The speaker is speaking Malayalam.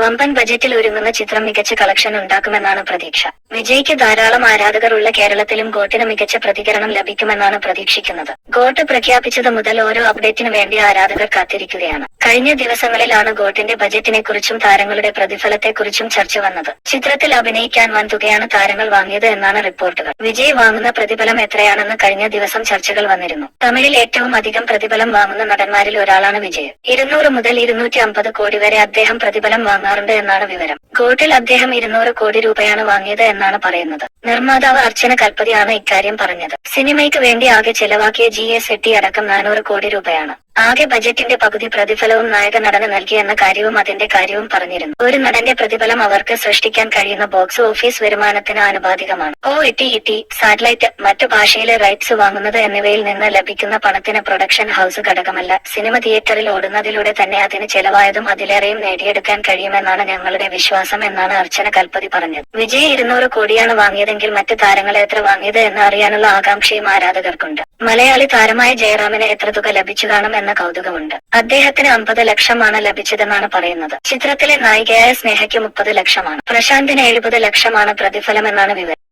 വമ്പൻ ബജറ്റിൽ ഒരുങ്ങുന്ന ചിത്രം മികച്ച കളക്ഷൻ ഉണ്ടാക്കുമെന്നാണ് പ്രതീക്ഷ. വിജയ്ക്ക് ധാരാളം ആരാധകരുള്ള കേരളത്തിലും ഗോട്ടിന് മികച്ച പ്രതികരണം ലഭിക്കുമെന്നാണ് പ്രതീക്ഷിക്കുന്നത്. ഗോട്ട് പ്രഖ്യാപിച്ചത് മുതൽ ഓരോ അപ്ഡേറ്റിനു വേണ്ടി ആരാധകർ കാത്തിരിക്കുകയാണ്. കഴിഞ്ഞ ദിവസങ്ങളിലാണ് ഗോട്ടിന്റെ ബജറ്റിനെ കുറിച്ചും താരങ്ങളുടെ പ്രതിഫലത്തെക്കുറിച്ചും ചർച്ച വന്നത്. ചിത്രത്തിൽ അഭിനയിക്കാൻ വൻ തുകയാണ് താരങ്ങൾ വാങ്ങിയത് എന്നാണ് റിപ്പോർട്ടുകൾ. വിജയ് വാങ്ങുന്ന പ്രതിഫലം എത്രയാണെന്ന് കഴിഞ്ഞ ദിവസം ചർച്ചകൾ വന്നിരുന്നു. തമിഴിൽ ഏറ്റവും അധികം പ്രതിഫലം വാങ്ങുന്ന നടന്മാരിൽ ഒരാളാണ് വിജയ്. ഇരുന്നൂറ് മുതൽ ഇരുന്നൂറ്റി അമ്പത് കോടി വരെ അദ്ദേഹം പ്രതിഫലം വാങ്ങാറുണ്ട് എന്നാണ് വിവരം. ഗോട്ടിൽ അദ്ദേഹം ഇരുന്നൂറ് കോടി രൂപയാണ് വാങ്ങിയത് എന്നാണ് പറയുന്നത്. നിർമ്മാതാവ് അർച്ചന കൽപ്പതിയാണ് ഇക്കാര്യം പറഞ്ഞത്. സിനിമയ്ക്ക് വേണ്ടി ആകെ ചെലവാക്കിയ ജി എസ് എട്ടി അടക്കം നാനൂറ് കോടി രൂപയാണ്. ആകെ ബജറ്റിന്റെ പകുതി പ്രതിഫലവും നായക നടന് നൽകിയെന്ന കാര്യവും അതിന്റെ കാര്യവും പറഞ്ഞിരുന്നു. ഒരു നടന്റെ പ്രതിഫലം അവർക്ക് സൃഷ്ടിക്കാൻ കഴിയുന്ന ബോക്സ് ഓഫീസ് വരുമാനത്തിന് ആനുപാതികമാണ്. ഓ ഇട്ടി ഇട്ടി സാറ്റലൈറ്റ് മറ്റു ഭാഷയിലെ റൈറ്റ്സ് വാങ്ങുന്നത് എന്നിവയിൽ നിന്ന് ലഭിക്കുന്ന പണത്തിന് പ്രൊഡക്ഷൻ ഹൌസ് ഘടകമല്ല. സിനിമ തിയേറ്ററിൽ ഓടുന്നതിലൂടെ തന്നെ അതിന് ചെലവായതും അതിലേറെയും നേടിയെടുക്കാൻ കഴിയുമെന്നാണ് ഞങ്ങളുടെ വിശ്വാസം എന്നാണ് അർച്ചന കൽപ്പതി പറഞ്ഞത്. വിജയ് ഇരുന്നൂറ് കോടിയാണ് വാങ്ങിയതെങ്കിൽ മറ്റ് താരങ്ങളെ എത്ര വാങ്ങിയത് എന്ന് അറിയാനുള്ള ആകാംക്ഷയും ആരാധകർക്കുണ്ട്. മലയാളി താരമായ ജയറാമിന് എത്ര തുക ലഭിച്ചു കാണും എന്ന കൗതുകമുണ്ട്. അദ്ദേഹത്തിന് അമ്പത് ലക്ഷമാണ് ലഭിച്ചതെന്നാണ് പറയുന്നത്. ചിത്രത്തിലെ നായികയായ സ്നേഹയ്ക്ക് മുപ്പത് ലക്ഷമാണ്. പ്രശാന്തിന് എഴുപത് ലക്ഷമാണ് പ്രതിഫലമെന്നാണ് വിവരം.